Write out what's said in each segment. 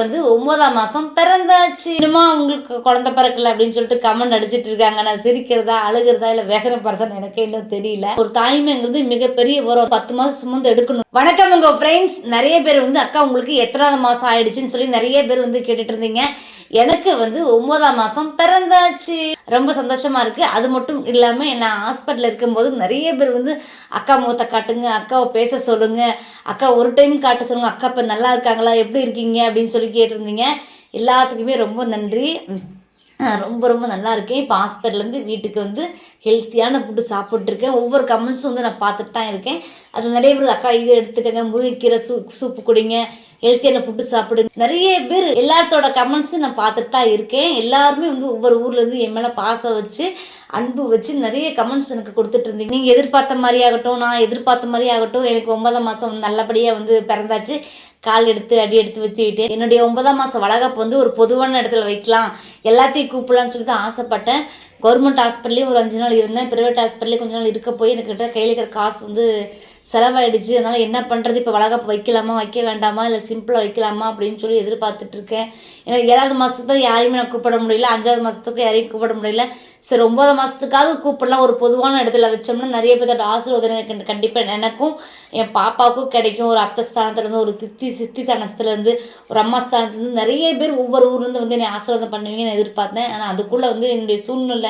வந்து ஒன்பதாம் மாசம் பிறந்தாச்சு. இன்னுமா உங்களுக்கு குழந்தை பிறக்கல அப்படின்னு சொல்லிட்டு கமெண்ட் அடிச்சிட்டு இருக்காங்க. நான் சிரிக்கிறதா அழுகிறதா இல்ல வேதனைப்படுறதா எனக்கு இன்னும் தெரியல. ஒரு தாய்மைங்கிறது மிகப்பெரிய ஒரு பத்து மாசம் சுமந்து எடுக்கணும். வணக்கம் உங்க ஃப்ரெண்ட்ஸ் நிறைய பேர் வந்து அக்கா உங்களுக்கு எத்தனாவது மாசம் ஆயிடுச்சுன்னு சொல்லி நிறைய பேர் வந்து கேட்டுட்டு இருந்தீங்க. எனக்கு வந்து ஒன்பதாம் மாதம் பிறந்தாச்சு. ரொம்ப சந்தோஷமாக இருக்குது அது மட்டும் இல்லாமல் நான் ஹாஸ்பிட்டலில் இருக்கும்போது நிறைய பேர் வந்து அக்கா முகத்தை காட்டுங்க அக்காவை பேச சொல்லுங்க அக்கா ஒரு டைம் காட்ட சொல்லுங்க அக்கா இப்போ நல்லா இருக்காங்களா எப்படி இருக்கீங்க அப்படின்னு சொல்லி கேட்டிருந்தீங்க. எல்லாத்துக்குமே ரொம்ப நன்றி. ரொம்ப ரொம்ப நல்லா இருக்கேன் இப்போ ஹாஸ்பிட்டல்லேருந்து வீட்டுக்கு வந்து ஹெல்த்தியான ஃபுட்டு சாப்பிட்ருக்கேன் ஒவ்வொரு கமெண்ட்ஸும் வந்து நான் பார்த்துட்டு தான் இருக்கேன். அதில் நிறைய பேர் அக்கா இதை எடுத்துக்கங்க முருங்கைக்கீரை சூப் சூப்பு குடிங்க ஹெல்த்தியான ஃபுட்டு சாப்பிடுங்க. நிறைய பேர் எல்லாத்தோட கமெண்ட்ஸும் நான் பார்த்துட்டு தான் இருக்கேன். எல்லாருமே வந்து ஒவ்வொரு ஊர்லேருந்து என் மேலே பாசம் வச்சு அன்பு வச்சு நிறைய கமெண்ட்ஸ் எனக்கு கொடுத்துட்டு இருந்தீங்க. நீங்கள் எதிர்பார்த்த மாதிரி ஆகட்டும் நான் எதிர்பார்த்த மாதிரி ஆகட்டும் எனக்கு ஒன்பதாம் மாதம் நல்லபடியாக வந்து பிறந்தாச்சு. கால் எடுத்து அடி எடுத்து வச்சுக்கிட்டு என்னுடைய ஒன்பதாம் மாதம் வளகாப்பு வந்து ஒரு பொதுவான இடத்துல வைக்கலாம். எல்லாத்தையும் கூப்பிடலான்னு சொல்லி தான் ஆசைப்பட்டேன். கவர்மெண்ட் ஹாஸ்பிட்டல்லையும் ஒரு அஞ்சு நாள் இருந்தேன். ப்ரைவேட் ஹாஸ்பிட்டல்லையும் கொஞ்ச நாள் இருக்க போய் எனக்கு கிட்ட கையில் இருக்கிற காசு வந்து செலவாயிடுச்சு. அதனால் என்ன பண்ணுறது இப்போ வளகாப்பு வைக்கலாமா? வைக்க வேண்டாமா? இல்லை சிம்பிளாக வைக்கலாமா? அப்படின்னு சொல்லி எதிர்பார்த்துட்ருக்கேன் எனக்கு ஏழாவது மாதத்துக்கு யாரையுமே நான் கூப்பிட முடியல. அஞ்சாவது மாதத்துக்கு யாரையும் கூப்பிட முடியல. சரி ஒம்பது மாதத்துக்காவது கூப்பிடலாம். ஒரு பொதுவான இடத்துல வச்சோம்னா நிறைய பேர்த்தோட ஆசீர்வாதம் கண்டிப்பாக எனக்கும் என் பாப்பாவுக்கும் கிடைக்கும். ஒரு அத்தை ஸ்தானத்துலேருந்து ஒரு சித்தி சித்தி தனத்துலேருந்து ஒரு அம்மா ஸ்தானத்துலேருந்து நிறைய பேர் ஒவ்வொரு ஊர்லேருந்து வந்து என்னை ஆசீர்வாதம் பண்ணுவீங்கன்னு எதிர்பார்த்தேன். ஆனால் அதுக்குள்ளே வந்து என்னுடைய சூழ்நிலை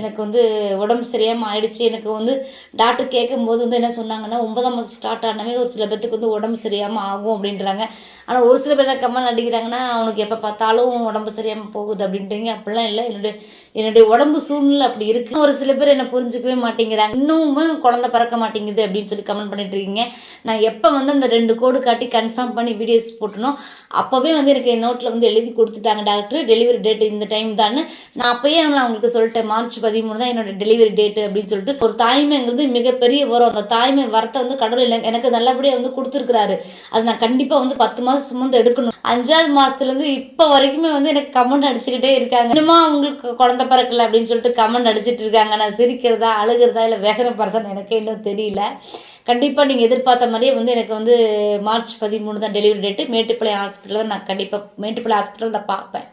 எனக்கு வந்து உடம்பு சரியாமல் ஆயிடுச்சு. எனக்கு வந்து டாக்டர் கேட்கும்போது வந்து என்ன சொன்னாங்கன்னா ஒன்பதாம் மாதம் ஸ்டார்ட் ஆனவே ஒரு சில பேர்த்துக்கு வந்து உடம்பு சரியாமல் ஆகும் அப்படின்றாங்க. ஆனால் ஒரு சில பேர் என்ன கம்மல் அடிக்கிறாங்கன்னா அவனுக்கு எப்போ பார்த்தாலும் உடம்பு சரியாமல் போகுது அப்படின்றீங்க. அப்படிலாம் இல்லை. என்னுடைய என்னுடைய உடம்பு சூழ்நிலை அப்படி இருக்குது ஒரு சில பேர் என்னை புரிஞ்சுக்கவே மாட்டேங்கிறாங்க. இன்னுமே குழந்தை பிறக்க மாட்டேங்குது அப்படின்னு சொல்லி கமெண்ட் பண்ணிட்டு இருக்கீங்க. நான் எப்போ வந்து அந்த ரெண்டு கோடு காட்டி கன்ஃபார்ம் பண்ணி வீடியோஸ் போட்டனோ அப்போவே வந்து எனக்கு என் நோட்டில் வந்து எழுதி கொடுத்துட்டாங்க டாக்டர். டெலிவரி டேட் இந்த டைம் தான் நான் அப்போயே நான் அவங்களுக்கு சொல்லிட்டேன். மார்ச் பதிமூணு தான் என்னோட டெலிவரி டேட்டு அப்படின்னு சொல்லிட்டு ஒரு தாய்மைங்கிறது மிகப்பெரிய வரும். அந்த தாய்மை வரத்தை வந்து கடவுள் எனக்கு- எனக்கு நல்லபடியாக வந்து கொடுத்துருக்குறாரு. அது நான் கண்டிப்பாக வந்து பத்து மாதம் சுமந்து எடுக்கணும். அஞ்சாவது மாதத்துலேருந்து இப்போ வரைக்குமே வந்து எனக்கு கமெண்ட் அடிச்சுக்கிட்டே இருக்காங்க. இன்னுமா உங்களுக்கு குழந்த பிறக்கல அப்படின்னு சொல்லிட்டு கமெண்ட் அடிச்சிட்டு இருக்காங்க. நான் சிரிக்கிறதா அழுகிறதா இல்லை வேதனைப்படுறதான்னு எனக்கே இன்னும் தெரியல. கண்டிப்பாக நீங்கள் எதிர்பார்த்த மாதிரியே வந்து எனக்கு வந்து மார்ச் பதிமூணு தான் டெலிவரி டேட்டு மேட்டுப்பாளையம் ஹாஸ்பிட்டலில் தான் நான் கண்டிப்பாக மேட்டுப்பாளையம் ஹாஸ்பிட்டல் தான் பார்ப்பேன்.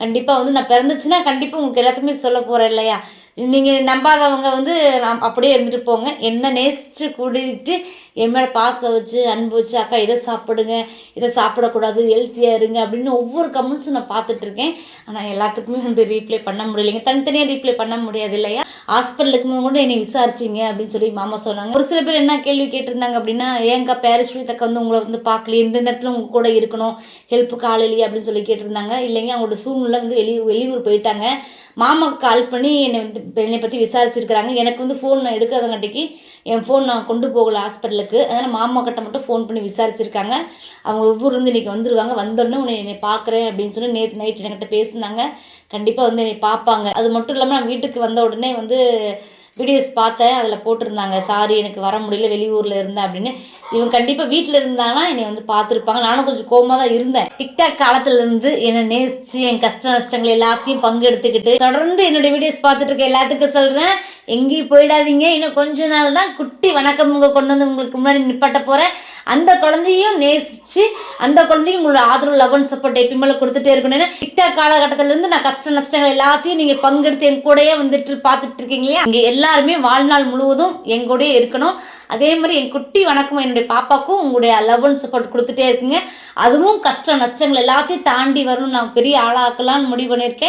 கண்டிப்பாக வந்து நான் பிறந்துச்சுன்னா கண்டிப்பாக உங்களுக்கு எல்லாத்துக்குமே சொல்ல போகிறேன் இல்லையா? நீங்கள் நம்பாதவங்க வந்து நாம் அப்படியே இருந்துட்டு போங்க. என்ன நேசித்து கூட்டிகிட்டு என் மேலே பாசம் வச்சு அன்பு வச்சு அக்கா இதை சாப்பிடுங்க. இதை சாப்பிடக்கூடாது. ஹெல்த்தியாக இருங்க. அப்படின்னு ஒவ்வொரு கமெண்ட்ஸும் நான் பார்த்துட்ருக்கேன் ஆனால் எல்லாத்துக்குமே வந்து ரீப்ளை பண்ண முடியலைங்க. தனித்தனியாக ரீப்ளை பண்ண முடியாது இல்லையா? ஹாஸ்பிட்டலுக்கு கூட என்னை விசாரிச்சிங்க அப்படின்னு சொல்லி மாமா சொன்னாங்க. ஒரு சில பேர் என்ன கேள்வி கேட்டிருந்தாங்க அப்படின்னா ஏங்கா பேரஸ்வீத்தக்க வந்து உங்களை வந்து பார்க்கலையே. இந்த நேரத்தில் உங்க கூட இருக்கணும். ஹெல்ப்புக்கு ஆள் இல்லையே. அப்படின்னு சொல்லி கேட்டிருந்தாங்க. இல்லைங்க அவங்களோட சூழ்நிலை வந்து வெளியூர் வெளியூர் போயிட்டாங்க. மாமாவுக்கு கால் பண்ணி என்னை வந்து என்னை பற்றி விசாரிச்சிருக்கிறாங்க. எனக்கு வந்து ஃபோன் நான் எடுக்காதங்காட்டிக்கு என் ஃபோன் நான் கொண்டு போகல ஹாஸ்பிட்டலுக்கு அதனால் மாமா கிட்ட மட்டும் ஃபோன் பண்ணி விசாரிச்சிருக்காங்க. அவங்க ஊர்லேருந்து இன்றைக்கி வந்துருவாங்க. வந்தோடனே உன்னை என்னை பார்க்குறேன் அப்படின்னு சொல்லி நேற்று நைட் என்கிட்ட பேசினாங்க. கண்டிப்பாக வந்து என்னை பார்ப்பாங்க. அது மட்டும் இல்லாமல் நான் வீட்டுக்கு வந்த உடனே வந்து வீடியோஸ் பார்த்தேன் அதில் போட்டிருந்தாங்க. சாரி எனக்கு வர முடியல வெளியூரில் இருந்தேன் அப்படின்னு. இவன் கண்டிப்பாக வீட்டில் இருந்தாங்கன்னா என்னை வந்து பார்த்துருப்பாங்க. நானும் கொஞ்சம் கோபமாக தான் இருந்தேன். டிக்டாக் காலத்துலேருந்து என்னை நேசிச்சு என் கஷ்ட நஷ்டங்கள் எல்லாத்தையும் பங்கெடுத்துக்கிட்டு தொடர்ந்து என்னுடைய வீடியோஸ் பார்த்துட்டு இருக்க எல்லாத்துக்கும் சொல்கிறேன் எங்கேயும் போயிடாதீங்க. இன்னும் கொஞ்ச நாள் தான் குட்டி வணக்கம் உங்க கொண்டு வந்து உங்களுக்கு முன்னாடி நிப்பாட்ட போகிறேன் அந்த குழந்தையும் நேசிச்சு அந்த குழந்தையும் உங்களோட ஆதரவு லவ் அண்ட் சப்போர்ட் எப்பயுமே கொடுத்துட்டே இருக்கணும். ஏன்னா டிக்டாக் காலகட்டத்துல இருந்து நான் கஷ்ட நஷ்டங்கள் எல்லாத்தையும் நீங்க பங்கெடுத்து என் கூடயே வந்துட்டு பார்த்துட்டு இருக்கீங்க இல்லையா? இங்க எல்லாருமே வாழ்நாள் முழுவதும் எங்கூடயே இருக்கணும். அதே மாதிரி என் குட்டி வணக்கம் என்னுடைய பாப்பாக்கும் உங்களுடைய லவ் அண்ட் சப்போர்ட் கொடுத்துட்டே இருக்குங்க. அதுவும் கஷ்டம் நஷ்டங்கள் எல்லாத்தையும் தாண்டி வரணும் நான் பெரிய ஆளாக்கலாம்னு முடிவு பண்ணியிருக்கேன்.